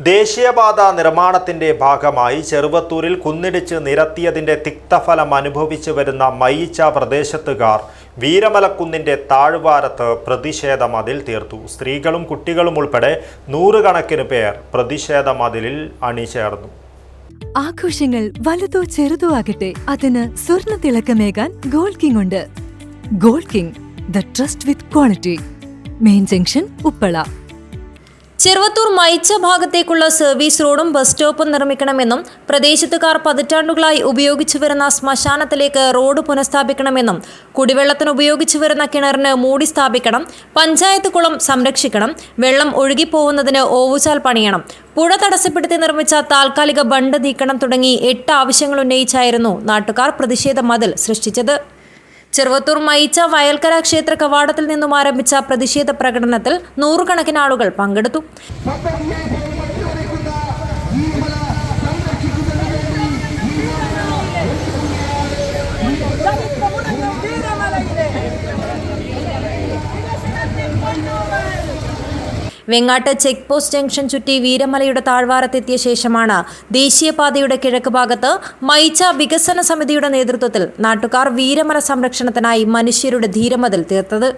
ദേശീയപാത നിർമ്മാണത്തിന്റെ ഭാഗമായി ചെറുവത്തൂരിൽ കുന്നിടിച്ച് നിരത്തിയതിന്റെ തിക്തഫലം അനുഭവിച്ചു വരുന്ന മയിച്ച പ്രദേശത്തുകാർ വീരമലക്കുന്നിന്റെ താഴ്വാരത്ത് പ്രതിഷേധ മതിൽ തീർത്തു. സ്ത്രീകളും കുട്ടികളും ഉൾപ്പെടെ നൂറുകണക്കിന് പേർ പ്രതിഷേധ മതിലിൽ അണിചേർന്നു. ആഘോഷങ്ങൾ വലുതോ ചെറുതോ ആകട്ടെ അതിന് സ്വർണ തിളക്കമേകാൻ ഗോൾഡ് കിങ് ഉണ്ട്. Gold king the trust with quality. Main junction Uppala. Cheruvathur Maicha ഭാഗത്തേക്കുള്ള സർവീസ് റോഡും ബസ് സ്റ്റോപ്പും നിർമ്മിക്കണമെന്നും പ്രദേശത്തുകാർ പതിറ്റാണ്ടുകളായി ഉപയോഗിച്ചു വരുന്ന ശ്മശാനത്തിലേക്ക് റോഡ് പുനഃസ്ഥാപിക്കണമെന്നും കുടിവെള്ളത്തിന് ഉപയോഗിച്ചു വരുന്ന കിണറിന് മൂടി സ്ഥാപിക്കണം പഞ്ചായത്ത് കുളം സംരക്ഷിക്കണം വെള്ളം ഒഴുകിപ്പോകുന്നതിന് ഓവുചാൽ പണിയണം പുഴ തടസ്സപ്പെടുത്തി നിർമ്മിച്ച താൽക്കാലിക ബണ്ട് നീക്കണം തുടങ്ങി എട്ട് ആവശ്യങ്ങൾ ഉന്നയിച്ചായിരുന്നു നാട്ടുകാർ പ്രതിഷേധ മതിൽ സൃഷ്ടിച്ചത്. ചെറുവത്തൂർ മയിച്ച വയൽക്കര ക്ഷേത്ര കവാടത്തിൽ നിന്നും ആരംഭിച്ച പ്രതിഷേധ പ്രകടനത്തിൽ നൂറുകണക്കിന് ആളുകൾ പങ്കെടുത്തു. വെങ്ങാട്ട് ചെക്ക് പോസ്റ്റ് ജംഗ്ഷൻ ചുറ്റി വീരമലയുടെ താഴ്വാരത്തെത്തിയ ശേഷമാണ് ദേശീയപാതയുടെ കിഴക്ക് ഭാഗത്ത് മൈച്ച വികസന സമിതിയുടെ നേതൃത്വത്തിൽ നാട്ടുകാർ വീരമല സംരക്ഷണത്തിനായി മനുഷ്യരുടെ ധീരമതിൽ തീർത്തത്.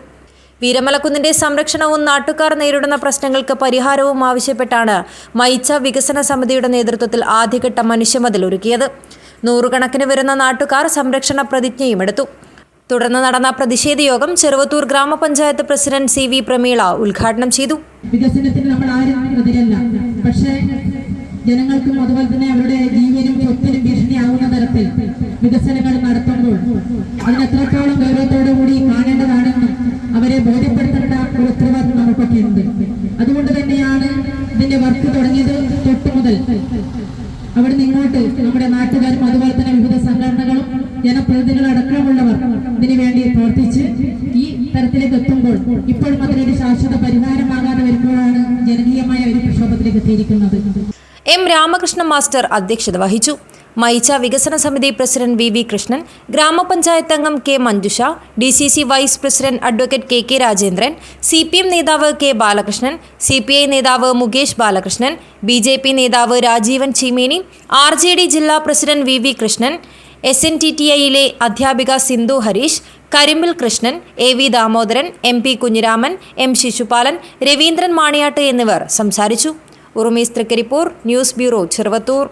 വീരമലക്കുന്നിന്റെ സംരക്ഷണവും നാട്ടുകാർ നേരിടുന്ന പ്രശ്നങ്ങൾക്ക് പരിഹാരവും ആവശ്യപ്പെട്ടാണ് മൈച്ച വികസന സമിതിയുടെ നേതൃത്വത്തിൽ ആദ്യഘട്ട മനുഷ്യമതിൽ ഒരുക്കിയത്. നൂറുകണക്കിന് വരുന്ന നാട്ടുകാർ സംരക്ഷണ പ്രതിജ്ഞയും എടുത്തു. തുടർന്ന് നടന്ന പ്രതിഷേധ യോഗം ചെറുവത്തൂർ ഗ്രാമപഞ്ചായത്ത് പ്രസിഡന്റ് സി വി പ്രമീള ഉദ്ഘാടനം ചെയ്തു. വികസനത്തിന് നമ്മൾ ആരും എതിരല്ല. പക്ഷേ ജനങ്ങൾക്കും അതുപോലെ തന്നെ അവരുടെ ജീവനും സ്വത്തിനും ഭീഷണിയാവുന്ന തരത്തിൽ വികസനങ്ങൾ നടത്തുമ്പോൾ അതിനെത്രത്തോളം ഗൗരവത്തോടു കൂടി കാണേണ്ടതാണെന്ന് അവരെ ബോധ്യപ്പെടുത്തേണ്ട ഒരു ഉത്തരവാദിത്വം നമുക്കൊക്കെ ഉണ്ട് അതുകൊണ്ട് തന്നെയാണ് ഇതിന്റെ വർക്ക് തുടങ്ങിയത് തൊട്ട് മുതൽ അവിടെ ഇങ്ങോട്ട് നമ്മുടെ നാട്ടുകാരും അതുപോലെ തന്നെ വിവിധ സംഘടനകളും ജനപ്രതിനിധികളടക്കമുള്ളവർ ഇതിനു വേണ്ടി പ്രവർത്തിച്ച് ഈ തരത്തിലേക്ക് എത്തുമ്പോൾ ഇപ്പോഴും അതിനൊരു ശാശ്വത പരിഹാരമാകാതെ വരുമ്പോഴാണ് ജനകീയമായ ഒരു പ്രക്ഷോഭത്തിലേക്ക് എത്തിയിരിക്കുന്നത്. എം രാമകൃഷ്ണ മാസ്റ്റർ അധ്യക്ഷത വഹിച്ചു. മൈച്ച വികസന സമിതി പ്രസിഡന്റ് വി വി കൃഷ്ണൻ ഗ്രാമപഞ്ചായത്ത് അംഗം K Manjusha D C C vice president advocate K K Rajendran C P M നേതാവ് K Balakrishnan C P I നേതാവ് Mukesh Balakrishnan B J P നേതാവ് Rajeevan Cheemeni R J D ജില്ലാ president V V Krishnan S N T T ഐയിലെ അധ്യാപിക Sindhu Harish Karimbil Krishnan A V Damodaran M P Kunhiraman M Sishupalan Raveendran Maniyat എന്നിവർ സംസാരിച്ചു. Urumees Thrikaripur news bureau Cheruvathur.